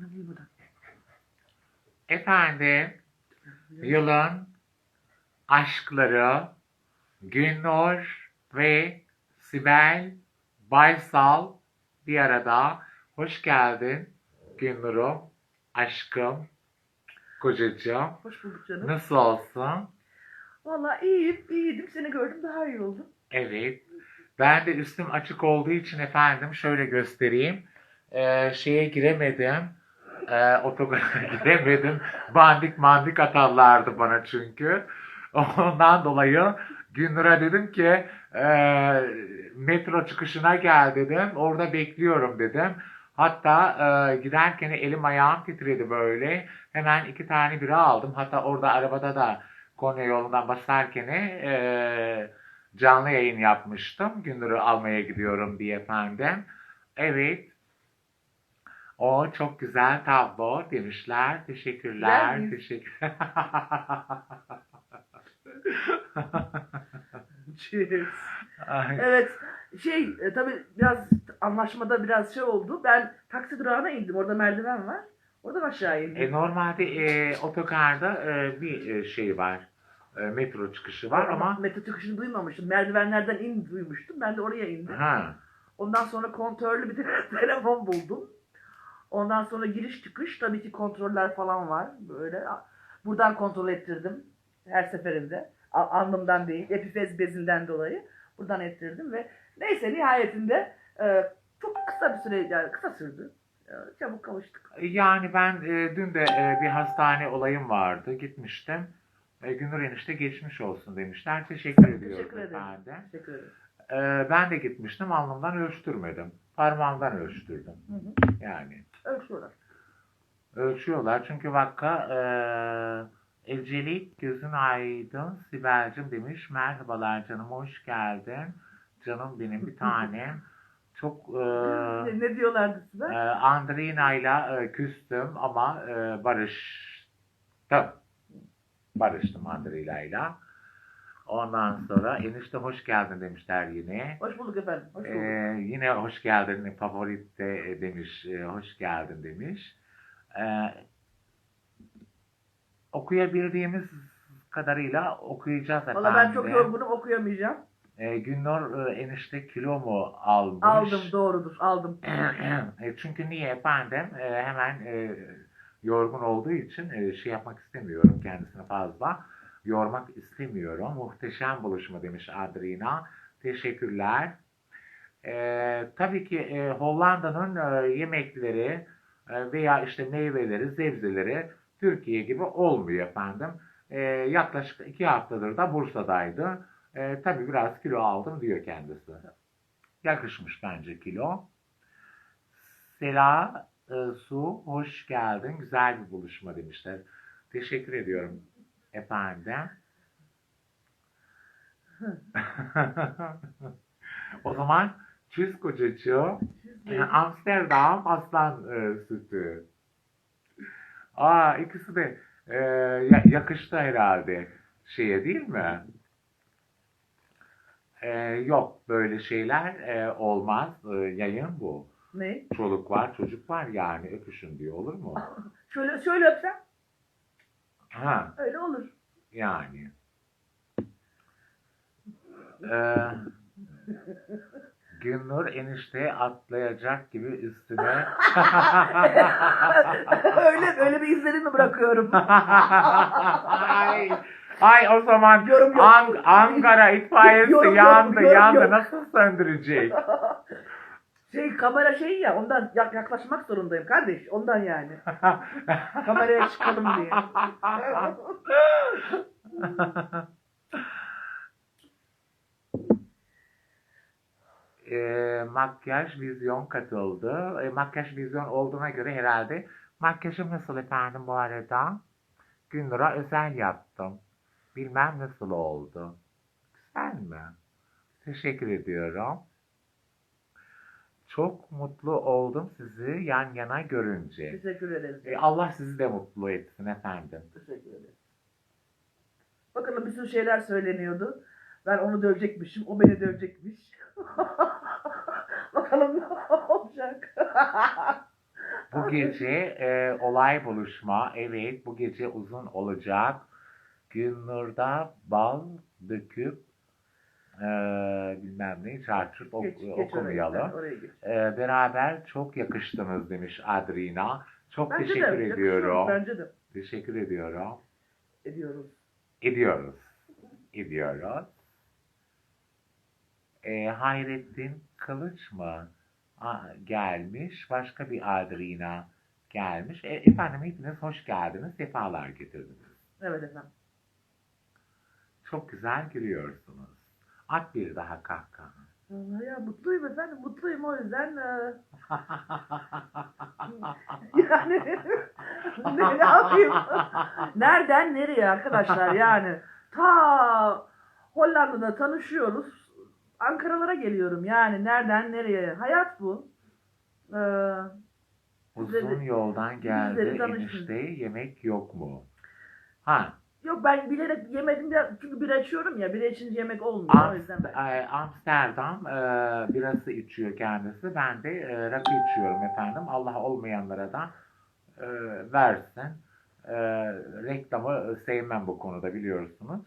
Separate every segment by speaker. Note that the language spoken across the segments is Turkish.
Speaker 1: Anam uyumadan.
Speaker 2: Efendim, yılın aşkları Günnur ve Sibel Baysal bir arada. Hoş geldin Günnur'um, aşkım, kocacığım.
Speaker 1: Hoş bulduk canım.
Speaker 2: Nasıl olsun?
Speaker 1: Vallahi iyiyim, iyiydim. Seni gördüm daha iyi oldum.
Speaker 2: Evet. Ben de üstüm açık olduğu için efendim şöyle göstereyim. Ee, şeye giremedim. Ee, otogara giremedim. Bandik mandik atarlardı bana çünkü. Ondan dolayı Gündür'e dedim ki e, metro çıkışına gel dedim. Orada bekliyorum dedim. Hatta e, giderken elim ayağım titredi böyle. Hemen iki tane bira aldım. Hatta orada arabada da Konya yolundan basarken e, canlı yayın yapmıştım. Gündür'ü almaya gidiyorum diye efendim. Evet. O çok güzel tablo demişler. Teşekkürler. Teşekkür.
Speaker 1: Cheers.
Speaker 2: Ay,
Speaker 1: Evet, şey e, tabii biraz anlaşmada biraz şey oldu. Ben taksi durağına indim. Orada merdiven var. Oradan aşağı indim.
Speaker 2: E, normalde e, otogarda e, bir e, şey var. E, metro çıkışı var ama
Speaker 1: metro çıkışını duymamıştım. Merdivenlerden in duymuştum. Ben de oraya indim.
Speaker 2: ha,
Speaker 1: Ondan sonra kontörlü bir te- telefon buldum. Ondan sonra giriş çıkış tabii ki kontroller falan var. Böyle buradan kontrol ettirdim her seferinde. Alnımdan değil, epifiz bezinden dolayı buradan ettirdim ve neyse nihayetinde e, çok kısa bir süre yani kısa sürdü. E, çabuk kavuştuk.
Speaker 2: yani ben e, dün de e, bir hastane olayım vardı. Gitmiştim. E, Gündür enişte geçmiş olsun demişler. Teşekkür ediyorum
Speaker 1: Teşekkür ederim.
Speaker 2: efendim.
Speaker 1: Teşekkür ederim.
Speaker 2: E, ben de gitmiştim. Alnımdan ölçtürmedim. Parmağımdan ölçtürdüm.
Speaker 1: Hı hı.
Speaker 2: Yani
Speaker 1: Ölçüyorlar.
Speaker 2: ölçüyorlar. Çünkü vakka e, Ecelik gözün aydın Sibel'cim demiş. Merhabalar canım hoş geldin. Canım benim bir tanem. Çok e,
Speaker 1: ne, ne diyorlardı size?
Speaker 2: e, Andrina'yla e, küstüm ama e, barıştım. Barıştım Andrina'yla. Ondan sonra enişte hoş geldin demişler yine.
Speaker 1: Hoş bulduk efendim. Hoş bulduk.
Speaker 2: Ee, yine hoş geldin favorit de demiş, e, hoş geldin demiş. Ee, okuyabildiğimiz kadarıyla okuyacağız efendim.
Speaker 1: Valla ben çok yorgunum okuyamayacağım.
Speaker 2: Ee, Günnur e, enişte kilo mu almış?
Speaker 1: Aldım doğrudur aldım.
Speaker 2: E, Çünkü niye efendim? E, hemen e, yorgun olduğu için e, şey yapmak istemiyorum kendisini fazla. Yormak istemiyorum. Muhteşem buluşma demiş Adrina. Teşekkürler. E, tabii ki e, Hollanda'nın e, yemekleri e, veya işte meyveleri, sebzeleri Türkiye gibi olmuyor efendim. E, yaklaşık iki haftadır da Bursa'daydı. E, tabii biraz kilo aldım diyor kendisi. Yakışmış bence kilo. Sela e, Su, hoş geldin. Güzel bir buluşma demişler. Teşekkür ediyorum efendim. o zaman çiz kocacığım. Amsterdam aslan e, sütü. Aa ikisi de e, ya- yakıştı herhalde şeye değil mi? E, yok böyle şeyler e, olmaz. E, yayın bu.
Speaker 1: Ne?
Speaker 2: Çoluk var çocuk var yani öpüşün diyor olur mu?
Speaker 1: Şöyle şöyle öpsem
Speaker 2: Ha
Speaker 1: öyle olur.
Speaker 2: yani. Ee, Günnur enişte atlayacak gibi üstüne
Speaker 1: öyle öyle bir izlenim mi bırakıyorum?
Speaker 2: ay, ay o zaman
Speaker 1: Yorum yok.
Speaker 2: An- Ankara itfaiyesi
Speaker 1: Yorum
Speaker 2: yandı
Speaker 1: yorum
Speaker 2: yandı
Speaker 1: yok.
Speaker 2: nasıl söndürecek?
Speaker 1: şey kamera şey ya ondan yak- yaklaşmak zorundayım kardeş ondan yani. Kameraya çıkalım diye.
Speaker 2: e, makyaj vizyon katıldı. E, makyaj vizyon olduğuna göre herhalde makyajım nasıl efendim bu arada? Gündür'a özel yaptım. Bilmem nasıl oldu. Güzel mi? Teşekkür ediyorum. Çok mutlu oldum sizi yan yana görünce.
Speaker 1: Teşekkür ederiz.
Speaker 2: E, Allah sizi de mutlu etsin efendim.
Speaker 1: Teşekkür ederiz. Bakalım bir sürü şeyler söyleniyordu. Ben onu dövecekmişim, o beni dövecekmiş. Bakalım ne olacak.
Speaker 2: Bu gece e, olay buluşma. Evet bu gece uzun olacak. Günnur'da bal döküp e, bilmem ne çarçurt ok-
Speaker 1: Geç, geç
Speaker 2: okumayalım.
Speaker 1: Oraya, oraya geç.
Speaker 2: E, beraber çok yakıştınız demiş Adrina. Çok
Speaker 1: Bence de,
Speaker 2: teşekkür
Speaker 1: yakışıyor,
Speaker 2: ediyorum.
Speaker 1: Bence de
Speaker 2: Teşekkür ediyorum.
Speaker 1: ediyoruz.
Speaker 2: Ediyoruz. Ediyoruz. E, Hayrettin Kılıç mı? Aa, gelmiş. Başka bir Adrina gelmiş. E, efendim hepiniz hoş geldiniz. Sefalar getirdiniz.
Speaker 1: Evet efendim.
Speaker 2: Çok güzel gülüyorsunuz. At bir daha kahkaha.
Speaker 1: Ya mutluyum efendim. Mutluyum o yüzden. e, yani ne, ne yapayım? Nereden nereye arkadaşlar yani? Ta Hollanda'da tanışıyoruz. Ankara'lara geliyorum yani. Nereden nereye? Hayat bu. Ee,
Speaker 2: Uzun yoldan geldi enişte yemek yok mu? Ha,
Speaker 1: yok ben bilerek yemedim ya. Çünkü bir açıyorum ya. Bir içince yemek olmuyor. O yüzden.
Speaker 2: Amst- e, Amsterdam e, birası içiyor kendisi. Ben de e, rakı içiyorum efendim. Allah olmayanlara da e, versin. E, reklamı sevmem bu konuda biliyorsunuz.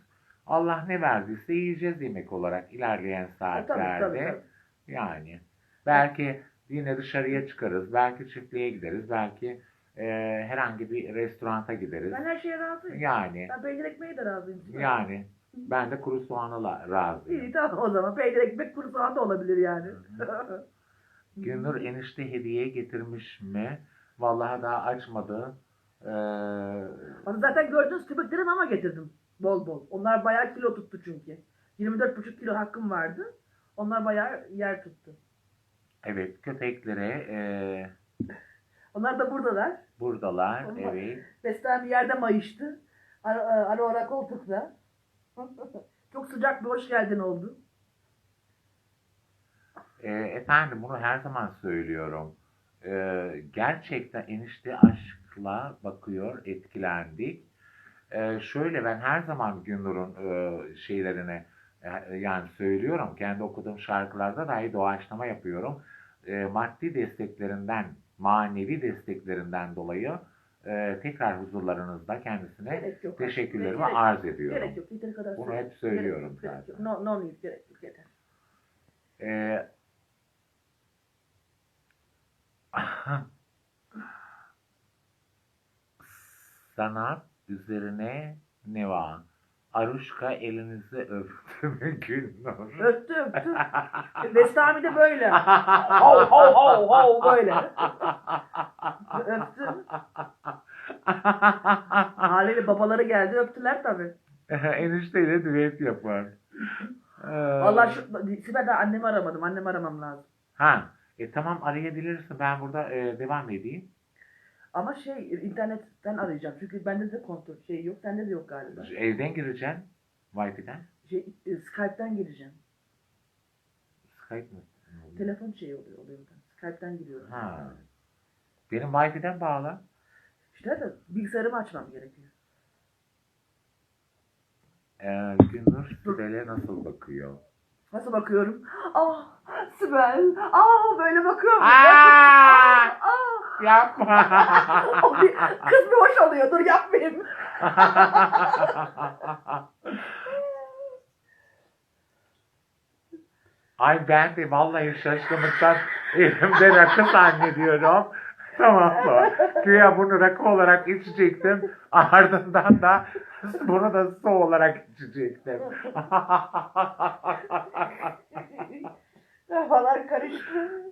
Speaker 2: Allah ne verdiyse yiyeceğiz yemek olarak ilerleyen
Speaker 1: tabii,
Speaker 2: saatlerde.
Speaker 1: tabii, tabii.
Speaker 2: Yani belki yine dışarıya çıkarız. Belki çiftliğe gideriz. Belki e, herhangi bir restoranta gideriz.
Speaker 1: Ben her şeye razıyım.
Speaker 2: Yani
Speaker 1: Ben peynir ekmeğe de razıyım.
Speaker 2: yani ben de kuru soğanla la- razıyım.
Speaker 1: İyi tamam o zaman. Peynir ekmek kuru soğan da olabilir yani.
Speaker 2: Günnur enişte hediye getirmiş mi? Vallahi daha açmadı. Ee,
Speaker 1: Onu zaten gördünüz köpeklerim ama getirdim. Bol bol. Onlar bayağı kilo tuttu çünkü. 24,5 kilo hakkım vardı. Onlar bayağı yer tuttu.
Speaker 2: evet köpeklere e,
Speaker 1: Onlar da buradalar.
Speaker 2: buradalar.
Speaker 1: Onlar-
Speaker 2: Evet.
Speaker 1: Beslen bir yerde mayıştı. Ara, ara ara koltukta. Çok sıcak bir hoş geldin oldu.
Speaker 2: E, efendim bunu her zaman söylüyorum. E, gerçekten enişte aşkla bakıyor, etkilendik. E, şöyle ben her zaman Günnur'un e, şeylerini e, yani söylüyorum. Kendi okuduğum şarkılarda dahi doğaçlama yapıyorum. E, maddi desteklerinden, manevi desteklerinden dolayı e, tekrar huzurlarınızda kendisine
Speaker 1: yok.
Speaker 2: teşekkürlerimi
Speaker 1: Gerek-
Speaker 2: arz ediyorum.
Speaker 1: Gerek yok. Yeteri kadar
Speaker 2: Bunu hep söylüyorum
Speaker 1: Gerek yok, gerek yok.
Speaker 2: zaten.
Speaker 1: No, no need. Gerek yok. Yeter.
Speaker 2: Ee, sanat üzerine ne var? Aruşka elinizi öptü mü Günnur?
Speaker 1: Öptü öptü. Bestami de böyle. Hav hav hav hav böyle. Öptü. Haliyle babaları geldi öptüler tabii.
Speaker 2: Enişteyle düet yapar.
Speaker 1: Vallahi şu, Sibel daha annemi aramadım. Annemi aramam lazım.
Speaker 2: Ha, e, tamam arayabilirsin. Ben burada e, devam edeyim.
Speaker 1: Ama şey internetten arayacağım. Çünkü bende de kontrol şey yok. Sende de yok galiba.
Speaker 2: Evden gireceksin. Wi-Fi'den.
Speaker 1: Şey, e, Skype'den gireceğim.
Speaker 2: Skype mı?
Speaker 1: Telefon şeyi oluyor. oluyor. Skype'den giriyorum.
Speaker 2: Ha. Benim Wi-Fi'den bağla.
Speaker 1: İşte de bilgisayarımı açmam gerekiyor.
Speaker 2: Ee, Gündür Sibel'e nasıl bakıyor?
Speaker 1: Nasıl bakıyorum? Ah Sibel. Ah böyle bakıyorum.
Speaker 2: Aa!
Speaker 1: Ah, ah.
Speaker 2: Yapma.
Speaker 1: Bir, kız bir hoş oluyor. Dur yapmayayım.
Speaker 2: Ay ben de vallahi şaşkınlıktan elimde rakı zannediyorum. Tamam mı? Güya bunu rakı olarak içecektim. Ardından da bunu da su olarak içecektim.
Speaker 1: Kafalar karıştı.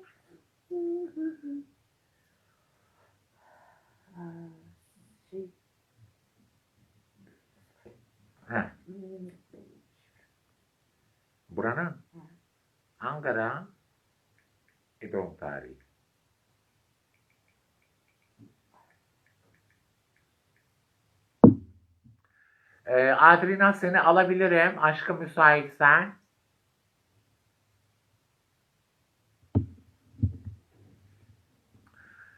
Speaker 2: Heh, Buranın Ankara doğum tarihi. Ee, Adrina seni alabilirim. Aşkım müsaitsen.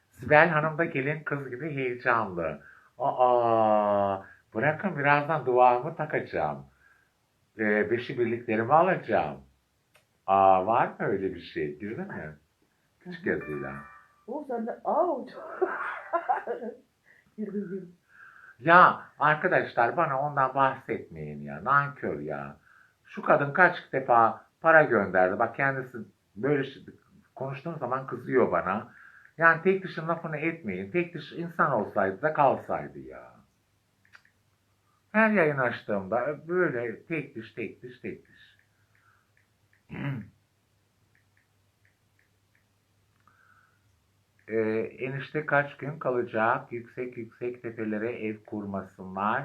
Speaker 2: Sibel Hanım da gelin kız gibi heyecanlı. Aa, bırakın birazdan duamı takacağım. Ee, beşi birliklerimi alacağım. Aa, var mı öyle bir şey? Girdin mi? Küçük yazıyla.
Speaker 1: O sen de au. girdim girdim.
Speaker 2: Ya arkadaşlar bana ondan bahsetmeyin ya. Nankör ya. Şu kadın kaç defa para gönderdi. Bak kendisi böyle şey- konuştuğum zaman kızıyor bana. Yani tek dişin lafını etmeyin. Tek diş insan olsaydı da kalsaydı ya. Her yayın açtığımda böyle tek diş, tek diş, tek diş. Ee, enişte kaç gün kalacak? Yüksek yüksek tepelere ev kurmasınlar.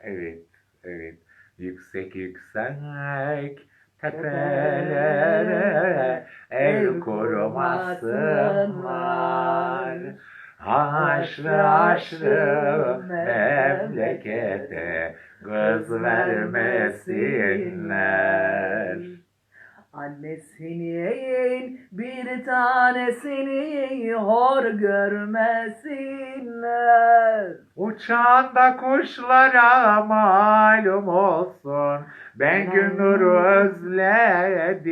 Speaker 2: Evet, evet. Yüksek yüksek tepelere ev kurmasınlar. Haşrı haşrı memlekete kız vermesinler.
Speaker 1: Annesinin bir tanesini hor görmesinler.
Speaker 2: Uçan da kuşlara malum olsun. Ben Gündür'ü özledim.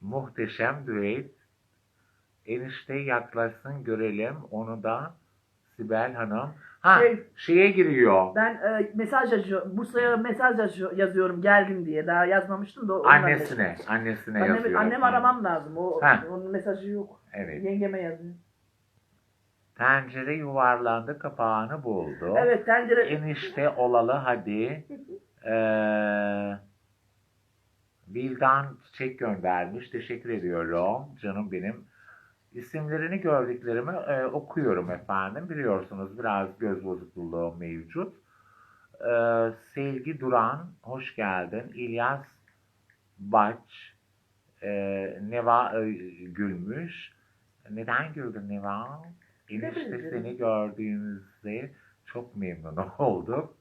Speaker 2: Muhteşem düet. Enişte yaklaşsın görelim. Onu da Sibel Hanım. Ha
Speaker 1: Şey-
Speaker 2: şeye giriyor.
Speaker 1: Ben e, mesaj yazıyorum. Bursa'ya mesaj yazıyor- yazıyorum geldim diye. Daha yazmamıştım da. ondan
Speaker 2: Annesine. Annesine
Speaker 1: Annem,
Speaker 2: yazıyor.
Speaker 1: annem aramam lazım. O,
Speaker 2: Ha.
Speaker 1: onun mesajı yok.
Speaker 2: Evet.
Speaker 1: Yengeme yazıyor.
Speaker 2: Tencere yuvarlandı kapağını buldu.
Speaker 1: Evet tencere.
Speaker 2: Enişte olalı hadi. Ee, Bildan çiçek göndermiş. Teşekkür ediyorum. Canım benim. İsimlerini gördüklerimi e, okuyorum efendim. Biliyorsunuz biraz göz bozukluğu mevcut. Ee, Sevgi Duran, hoş geldin. İlyas Baç, e, Neva e, gülmüş. Neden güldün Neva? Enişte seni gördüğümüzde çok memnun oldum.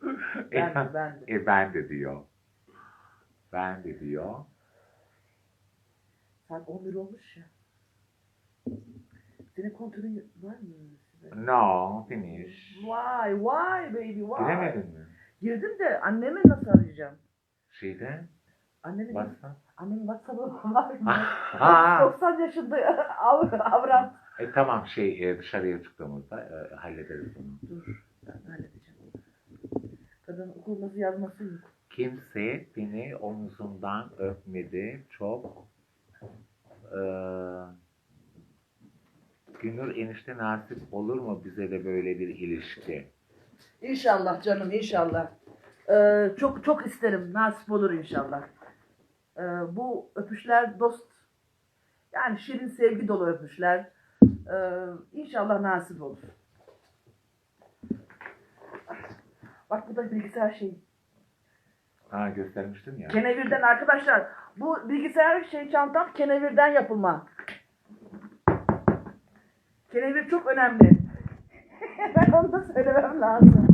Speaker 1: Ben de ben de.
Speaker 2: E ben de diyor. Ben de diyor.
Speaker 1: Saat 11 olmuş ya. Senin kontrolün var mı?
Speaker 2: No, finish.
Speaker 1: Why? Why baby? Why?
Speaker 2: Bilemedin mi?
Speaker 1: Girdim de annemi nasıl arayacağım?
Speaker 2: Şeyde,
Speaker 1: Annemi
Speaker 2: basta.
Speaker 1: Annemin WhatsApp'ı var mı?
Speaker 2: Ha.
Speaker 1: 90 yaşında av, avrat.
Speaker 2: E tamam şey e, dışarıya çıktığımızda e, hallederiz bunu.
Speaker 1: Dur ben halledeceğim. Kadın okuması yazması yok.
Speaker 2: Kimse beni omuzumdan öpmedi. Çok e, Günür enişte nasip olur mu bize de böyle bir ilişki?
Speaker 1: İnşallah canım inşallah. Ee, çok çok isterim. Nasip olur inşallah. Ee, bu öpüşler dost yani şirin sevgi dolu öpüşler. Ee, inşallah nasip olur. Bak bu da bilgisayar şeyi.
Speaker 2: Ha göstermiştin ya.
Speaker 1: Kenevirden arkadaşlar bu bilgisayar şey çantam kenevirden yapılma. Kenevir çok önemli. ben onu da söylemem lazım.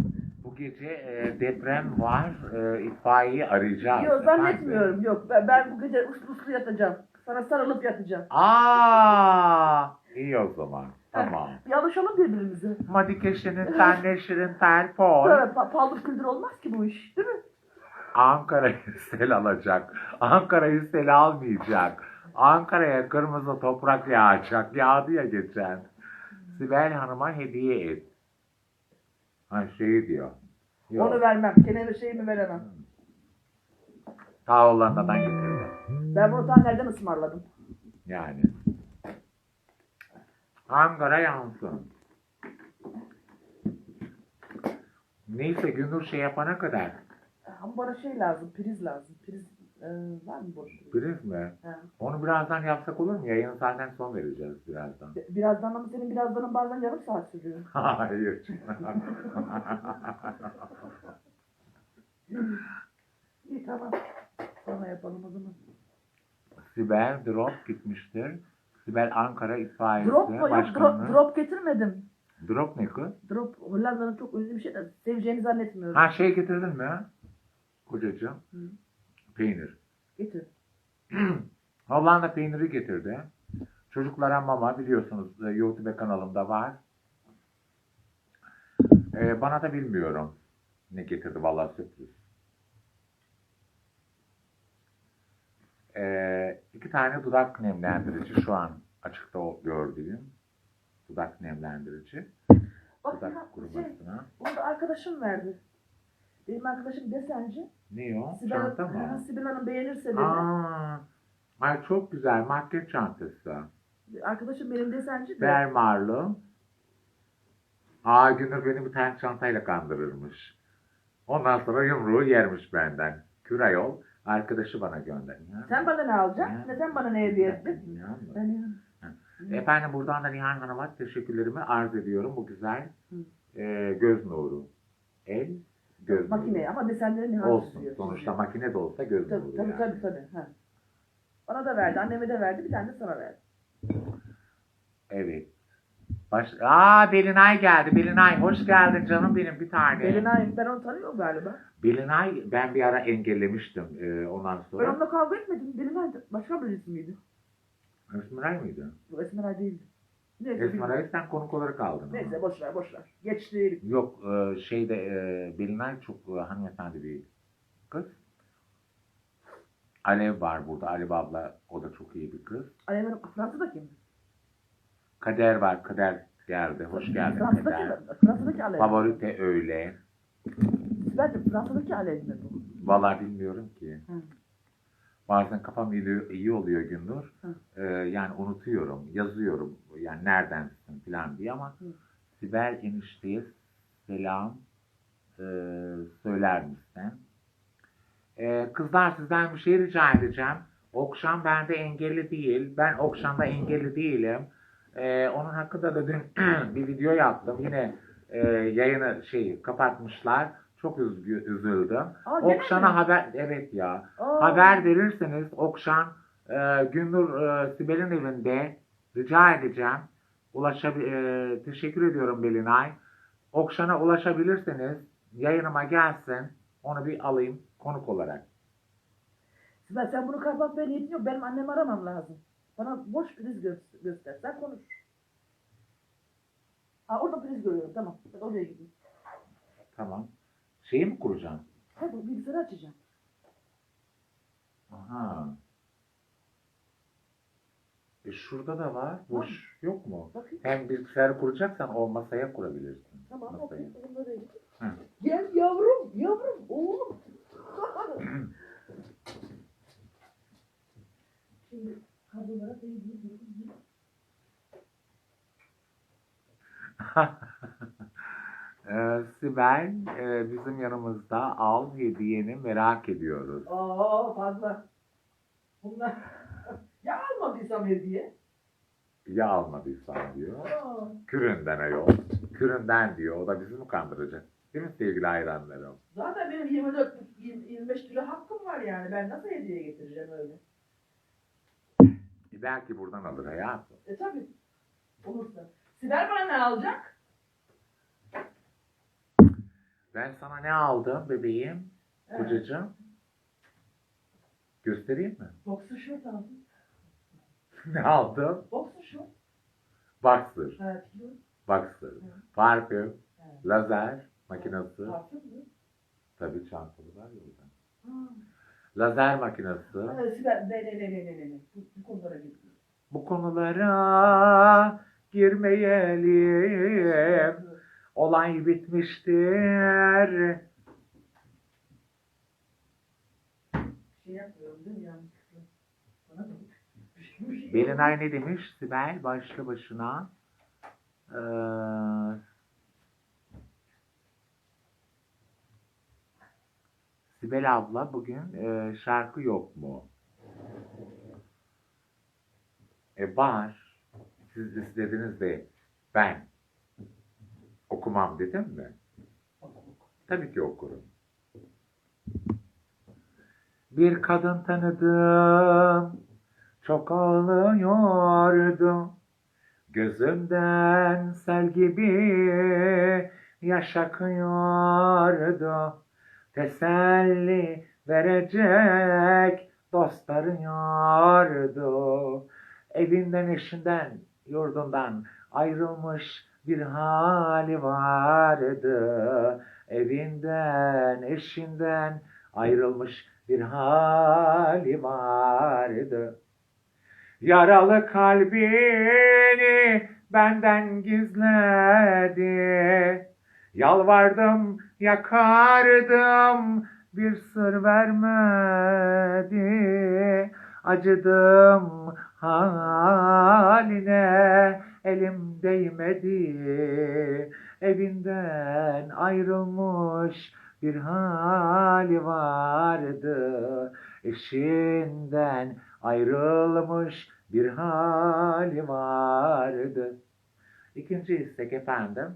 Speaker 2: Bu gece e, deprem var. E, itfaiyeyi arayacağız.
Speaker 1: Yok zannetmiyorum. Yok ben, ben bu gece uslu uslu yatacağım. Sana sarılıp yatacağım.
Speaker 2: Aa, iyi o zaman. Tamam.
Speaker 1: Bir alışalım birbirimize.
Speaker 2: Madikeşe'nin tenleşirin telefon.
Speaker 1: Böyle pa- paldır küldür olmaz ki bu iş. Değil mi?
Speaker 2: Ankara'yı sel alacak. Ankara'yı sel almayacak. Ankara'ya kırmızı toprak yağacak. Yağdı ya geçen. Sibel Hanım'a hediye et. Ha şey diyor. Yok.
Speaker 1: Onu vermem. Kenevir şeyimi veremem.
Speaker 2: Ta Hollanda'dan getirdi.
Speaker 1: Ben bunu ta nereden ısmarladım?
Speaker 2: Yani. Ankara yansın. Neyse Günür şey yapana kadar.
Speaker 1: Ama bana şey lazım. Priz lazım. Priz e, var mı boş? Priz
Speaker 2: mi?
Speaker 1: Ha.
Speaker 2: Onu birazdan yapsak olur mu? Yayını zaten son vereceğiz birazdan.
Speaker 1: Birazdan ama senin birazdanın bazen yarım saat sürüyor.
Speaker 2: Hayır.
Speaker 1: İyi tamam. Sonra yapalım o zaman.
Speaker 2: Sibel drop gitmiştir. Sibel Ankara itfaiyesi
Speaker 1: Drop mu? Yok
Speaker 2: başkanlığı.
Speaker 1: drop, drop getirmedim.
Speaker 2: Drop ne kız?
Speaker 1: Drop Hollanda'nın çok ünlü bir şey de seveceğini zannetmiyorum.
Speaker 2: Ha şey getirdin mi? Kocacığım.
Speaker 1: Hı
Speaker 2: peynir.
Speaker 1: Getir.
Speaker 2: Hollanda peyniri getirdi. Çocuklara mama biliyorsunuz e, YouTube kanalımda var. Ee, bana da bilmiyorum ne getirdi vallahi sürpriz. Ee, iki tane dudak nemlendirici şu an açıkta gördüğüm dudak nemlendirici.
Speaker 1: Bak,
Speaker 2: dudak
Speaker 1: şey,
Speaker 2: kurumasına.
Speaker 1: Şey, onu arkadaşım verdi. Benim arkadaşım desenci.
Speaker 2: Ne o?
Speaker 1: Sibel,
Speaker 2: Çanta
Speaker 1: Ha,
Speaker 2: mı?
Speaker 1: Sibel Hanım beğenirse dedi.
Speaker 2: Aa, ay çok güzel makyaj çantası.
Speaker 1: Arkadaşım benim desenci de.
Speaker 2: Bermarlı. Aa Günür beni bir tane çantayla kandırırmış. Ondan sonra yumruğu yermiş benden. Kürayol arkadaşı bana gönder. İnan
Speaker 1: Sen bana ne alacaksın?
Speaker 2: Ya.
Speaker 1: Ne sen bana ne hediye ettin? Ben inan.
Speaker 2: Efendim buradan da Nihal Hanım'a teşekkürlerimi arz ediyorum. Bu güzel
Speaker 1: Hı.
Speaker 2: e, göz nuru. El göz
Speaker 1: Makine ama desenlerini ne
Speaker 2: Olsun. Sonuçta makine de olsa göz
Speaker 1: Tabii
Speaker 2: nuru
Speaker 1: tabii
Speaker 2: yani.
Speaker 1: tabii. tabii. Ha. Bana da verdi, anneme de verdi, bir tane de sana verdi.
Speaker 2: Evet. Baş... Aa Belinay geldi. Belinay hoş geldin canım benim bir tane.
Speaker 1: Belinay, ben onu tanıyorum galiba.
Speaker 2: Belinay ben bir ara engellemiştim e, ondan
Speaker 1: Ben
Speaker 2: sonra.
Speaker 1: onunla kavga etmedim. Belinay başka birisi miydi?
Speaker 2: Esmeray mıydı?
Speaker 1: Bu Esmeray değildi. Neyse,
Speaker 2: Esmeray sen konuk olarak aldın.
Speaker 1: Neyse boş ver boş ver. Geçti.
Speaker 2: Yok e, şeyde e, Belinay çok e, hanımefendi bir kız. Alev var burada. Alev abla o da çok iyi bir kız.
Speaker 1: Alev Fransa'da kim?
Speaker 2: Kader var. Kader geldi. Hoş geldin
Speaker 1: Fransa'daki,
Speaker 2: Kader.
Speaker 1: Fransa'daki Alev.
Speaker 2: Favorite öyle.
Speaker 1: Bence Fransa'daki Alev mi bu?
Speaker 2: Vallahi bilmiyorum ki.
Speaker 1: Hı.
Speaker 2: Bazen kafam iyi, iyi oluyor Gündür. Ee, yani unutuyorum, yazıyorum. Yani neredensin falan diye ama
Speaker 1: Hı.
Speaker 2: Sibel enişteye selam e, söyler misin? Ee, kızlar sizden bir şey rica edeceğim. Okşan bende engelli değil. Ben Okşan'da engelli değilim. Ee, onun hakkında da dün bir video yaptım. Yine e, yayını şey kapatmışlar. Çok üzgü, üzüldüm.
Speaker 1: Aa,
Speaker 2: Okşan'a haber evet ya.
Speaker 1: Aa.
Speaker 2: Haber verirseniz Okşan e, Gündür e, Sibel'in evinde rica edeceğim. Ulaşabil e, teşekkür ediyorum Belinay. Okşan'a ulaşabilirseniz yayınıma gelsin. Onu bir alayım konuk olarak.
Speaker 1: Sibel sen bunu kapatmaya niyetin yok. Benim annemi aramam lazım. Bana boş priz gö- göster. Sen konuş. Aa, orada priz görüyorum. Tamam. Ben oraya gideyim.
Speaker 2: Tamam. Şeyi mi kuracağım?
Speaker 1: Hadi bilgisayarı açacağım.
Speaker 2: Aha. E şurada da var. Boş yok mu?
Speaker 1: Bakayım.
Speaker 2: Hem bilgisayarı kuracaksan o masaya kurabilirsin.
Speaker 1: Tamam
Speaker 2: Masayı.
Speaker 1: okey.
Speaker 2: Hı.
Speaker 1: Gel yavrum. Yavrum. Oğlum. Şimdi kablolara değdiğim
Speaker 2: Ee, Sibel e, bizim yanımızda al hediyeni merak ediyoruz.
Speaker 1: Aa fazla. Bunlar ya almadıysam hediye.
Speaker 2: Ya almadıysan diyor.
Speaker 1: Aa,
Speaker 2: Küründen ayol. Küründen diyor. O da bizi mi kandıracak? Değil mi sevgili hayranlarım?
Speaker 1: zaten benim 24 20 25 kilo hakkım var yani. Ben nasıl hediye getireceğim öyle?
Speaker 2: E, belki buradan alır hayatım.
Speaker 1: E tabi. Olursa. Sibel bana ne alacak?
Speaker 2: Ben sana ne aldım bebeğim?
Speaker 1: Evet.
Speaker 2: Kocacığım. Göstereyim mi?
Speaker 1: Boxer short aldım.
Speaker 2: ne aldım?
Speaker 1: Boxer short.
Speaker 2: Boxer.
Speaker 1: Evet.
Speaker 2: Boxer. Parfüm.
Speaker 1: Evet.
Speaker 2: Lazer makinesi.
Speaker 1: Parfüm mü?
Speaker 2: Tabii çantalı var.
Speaker 1: Ha.
Speaker 2: Lazer makinesi.
Speaker 1: Evet, Sibel ne ne ne ne ne ne. Bu, bu konulara girmiyor.
Speaker 2: Bu konulara girmeyelim. Olay bitmiştir.
Speaker 1: Şey yapmıyorum değil mi yanlışlıkla? Bana da bir şey,
Speaker 2: ne demiş? Sibel başlı başına. Ee, Sibel abla bugün e, şarkı yok mu? E var. Siz istediniz de ben okumam dedim mi? Tabii ki okurum. Bir kadın tanıdım, çok ağlıyordu. Gözümden sel gibi yaş akıyordu. Teselli verecek dost arıyordu. Evinden, eşinden, yurdundan ayrılmış bir hali vardı. Evinden, eşinden ayrılmış bir hali vardı. Yaralı kalbini benden gizledi. Yalvardım, yakardım, bir sır vermedi. Acıdım haline, elim değmedi. Evinden ayrılmış bir hali vardı. Eşinden ayrılmış bir hali vardı. İkinci istek efendim.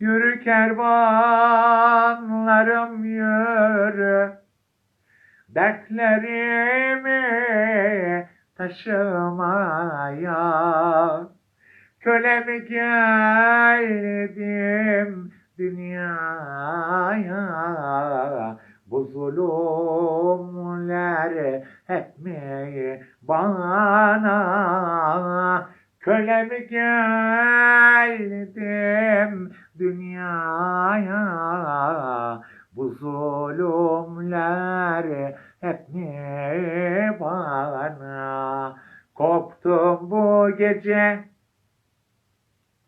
Speaker 2: Yürü kervanlarım yürü. Dertlerimi taşımaya. Kölemi geldim dünyaya. Bu zulümler hep mi bana? Kölemi geldim dünyaya. Bu zulümler hep mi bana? Koptum bu gece.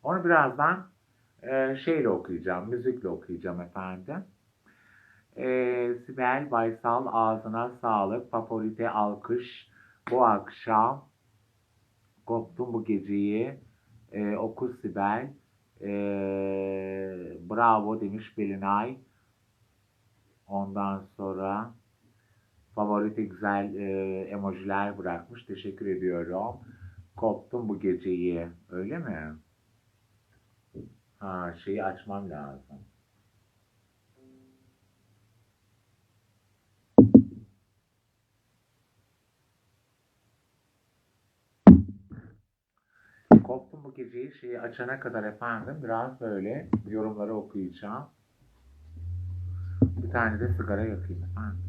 Speaker 2: Onu birazdan e, şeyle okuyacağım, müzikle okuyacağım efendim. E, Sibel Baysal ağzına sağlık, favorite alkış bu akşam. Koptum bu geceyi. E, oku Sibel. E, bravo demiş Belinay. Ondan sonra favorite güzel e, emojiler bırakmış. Teşekkür ediyorum. Koptum bu geceyi. Öyle mi? Ha şeyi açmam lazım. Koptum bu geceyi şeyi açana kadar efendim biraz böyle yorumları okuyacağım. Bir tane de sigara yakayım efendim.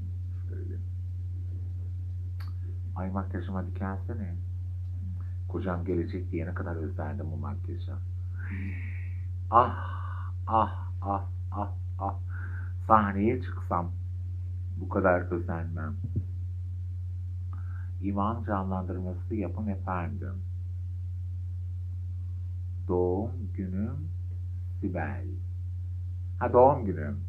Speaker 2: Şöyle. Ay makyajıma dikensene. Kocam gelecek diye ne kadar özlendim bu makyajı. Ah, ah, ah, ah, ah. Sahneye çıksam bu kadar özenmem. İman canlandırması yapın efendim. Doğum günüm Sibel. Ha doğum günüm.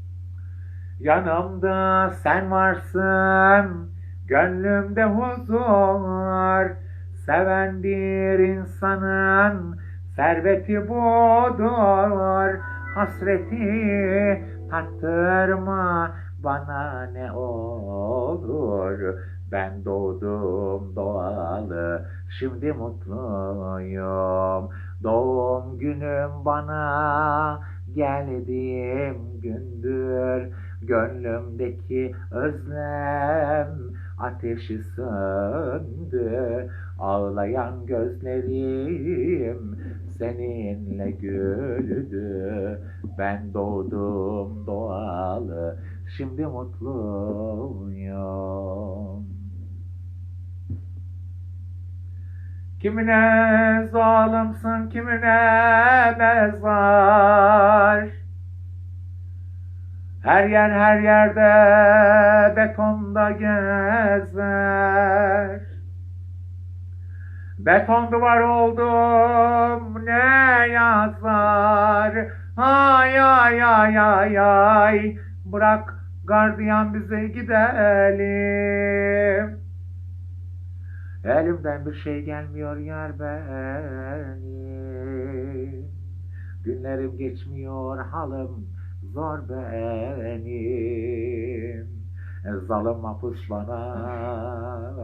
Speaker 2: Yanımda sen varsın, gönlümde huzur. Seven bir insanın serveti budur. Hasreti tattırma bana ne olur. Ben doğdum doğalı, şimdi mutluyum. Doğum günüm bana geldiğim gündür. Gönlümdeki özlem ateşi söndü. Ağlayan gözlerim seninle güldü. Ben doğdum doğalı, şimdi mutluyum. Kimine zalimsin, kimine mezar. Her yer her yerde betonda gezer. Beton duvar oldum ne yazar. Ay ay ay ay ay. Bırak gardiyan bize gidelim. Elimden bir şey gelmiyor yar benim. Günlerim geçmiyor halım zor benim. Zalim mahpus bana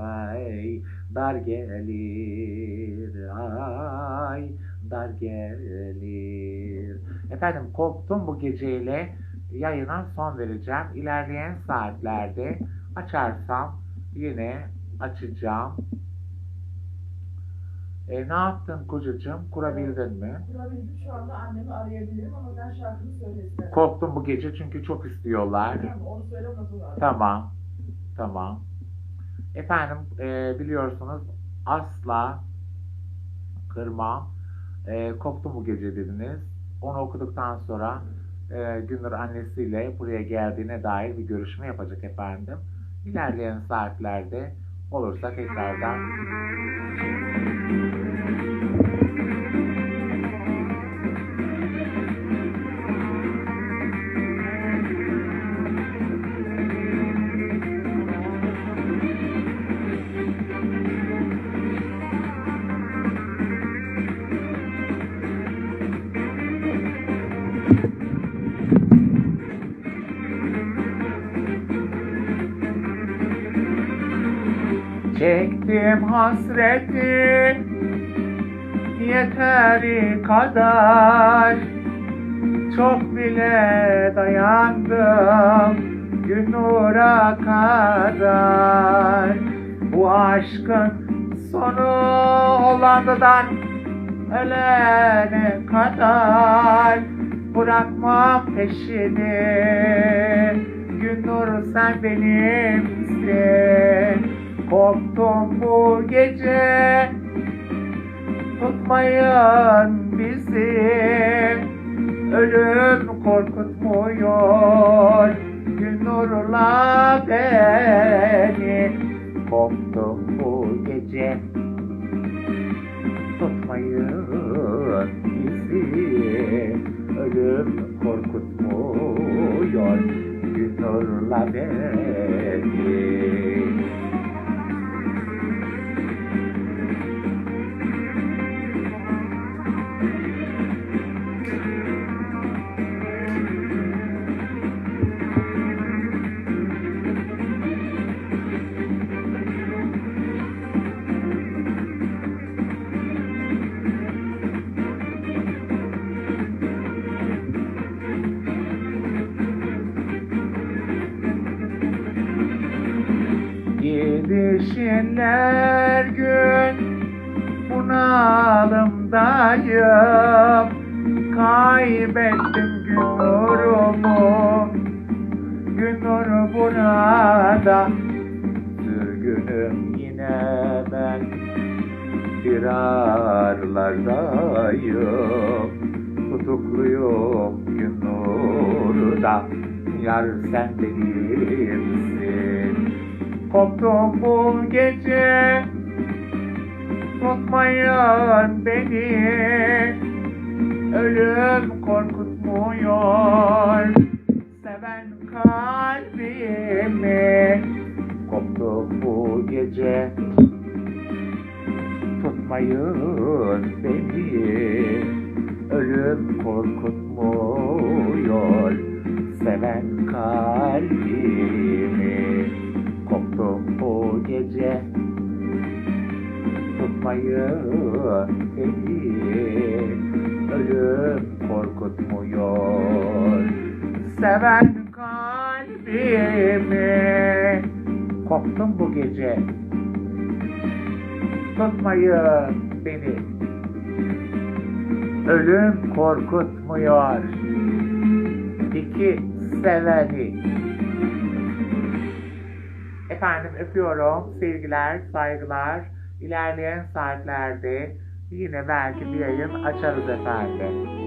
Speaker 2: ay, dar gelir ay dar gelir. Efendim koptum bu geceyle yayına son vereceğim. İlerleyen saatlerde açarsam yine açacağım. E, ne yaptın kocacığım? Kurabildin mi?
Speaker 1: Kurabildim şu anda annemi arayabilirim ama sen şarkını söyle istersen.
Speaker 2: Koptum bu gece çünkü çok istiyorlar.
Speaker 1: Tamam, Onu söyle ondan sonra arayayım.
Speaker 2: Tamam. Tamam. Efendim e, biliyorsunuz asla kırmam. E, koptum bu gece dediniz. Onu okuduktan sonra e, Gündür annesiyle buraya geldiğine dair bir görüşme yapacak efendim. İlerleyen saatlerde olursa tekrardan Çektim hasreti yeteri kadar. Çok bile dayandım gün nura kadar. Bu aşkın sonu Hollanda'dan ölene kadar. Bırakmam peşini Gün nuru sen benimsin Korktum bu gece Tutmayın bizi Ölüm korkutmuyor Gün nurla beni. Korktum bu gece Tutmayın bizi Ölüm korkutmuyor Gün nurla beni Gidişinler gün bunalımdayım. Kaybettim gün nurumu Gün nuru burada Sürgünüm yine ben. Firarlardayım Tutukluyum gün nurda Yar sen benimsin Koptum bu gece Tutmayın beni. Ölüm korkutmuyor Seven kalbimi. Koptum bu gece Tutmayın beni. Ölüm korkutmuyor Seven kalbimi Koptum bu gece. Tutmayın beni Ölüm korkutmuyor. Seven kalbimi Koptum bu gece. Tutmayın beni Ölüm korkutmuyor. İki seveni Efendim öpüyorum. Sevgiler, saygılar. İlerleyen saatlerde yine belki bir yayın açarız efendim.